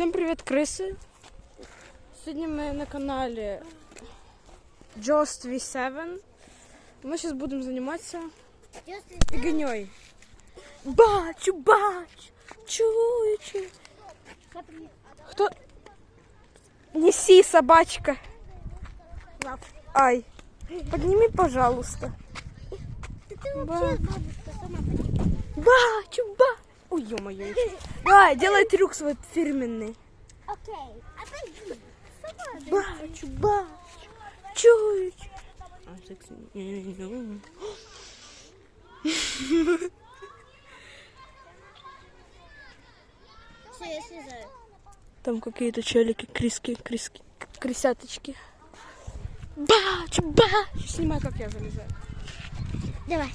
Всім привіт, криси. Сьогодні ми на каналі Just V7. Ми зараз будемо займатися фігньою. Бачу, бачу, чую, чую. Хто? Неси, собачка. Ай. Подними, пожалуйста. Ба- Бачу, ба. Ой, ё-моё. Давай, делай трюк свой фирменный. Окей, подожди. Бачу, бачу, чую. Там какие-то челики, криски, криски, крысяточки. Бачу, бачу. Снимай, как я залезаю. Давай.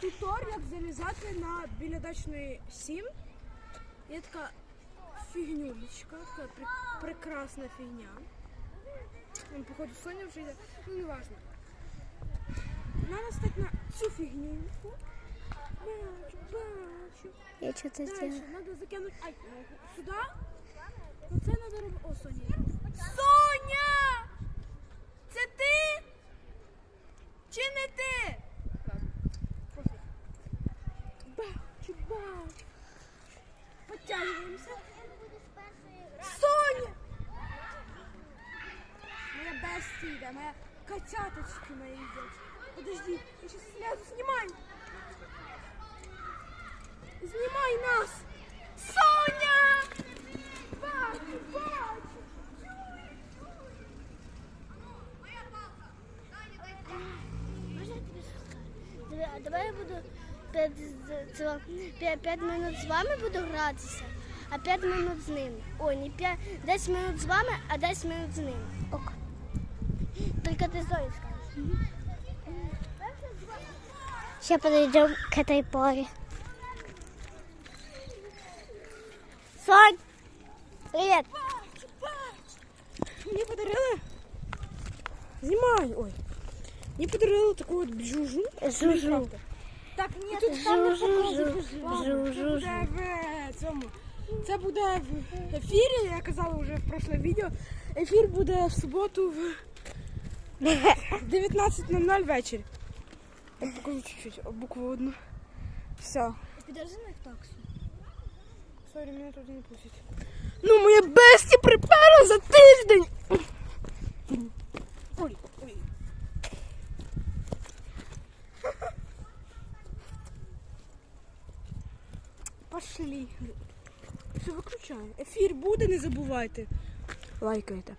Тутор, як залізати на білядачної 7. Є така фігнюлечка, така пре- прекрасна фігня. Вон, походу, Соня вже йде. Ну, не важно. Надо стати на цю фігнюльку. Бачу, бачу. Я что-то Дальше, надо закинуть ай, ногу сюда. Оце надо робити. О. Соня! Подтягиваемся. Соня! Моя бестия йде, моя котяточки мои йдуть. Подожди, я сейчас слезу, снимай! Знімай нас! Соня! Бачу, бачу! Можно я тебе скажу? Давай, давай я буду 5, 5, 5 минут з вами буду гратися, а 5 минут з ними. Ой, не 5, 10 минут з вами, а 10 минут з ними. Ок. Только ты Зои скажешь. Сейчас подойдем к этой паре. Сонь! Привет! Бачу, бачу! Мені подарили. Знімай! Ой. Мені подарили таку от бжужу. Жужу. Так, ні, тут там не. Це буде в цьому. Це буде в ефірі, я казала вже в прошле відео. Ефір буде в суботу в 19.00 ввечері. Я покажу чуть-чуть, букву одну. Все. Подержи на таксу. Сорі, мене туди не пустять. Ну, моя бесті припера за тиждень. Пошли. Все, виключаю. Ефір буде, не забувайте. Лайкайте,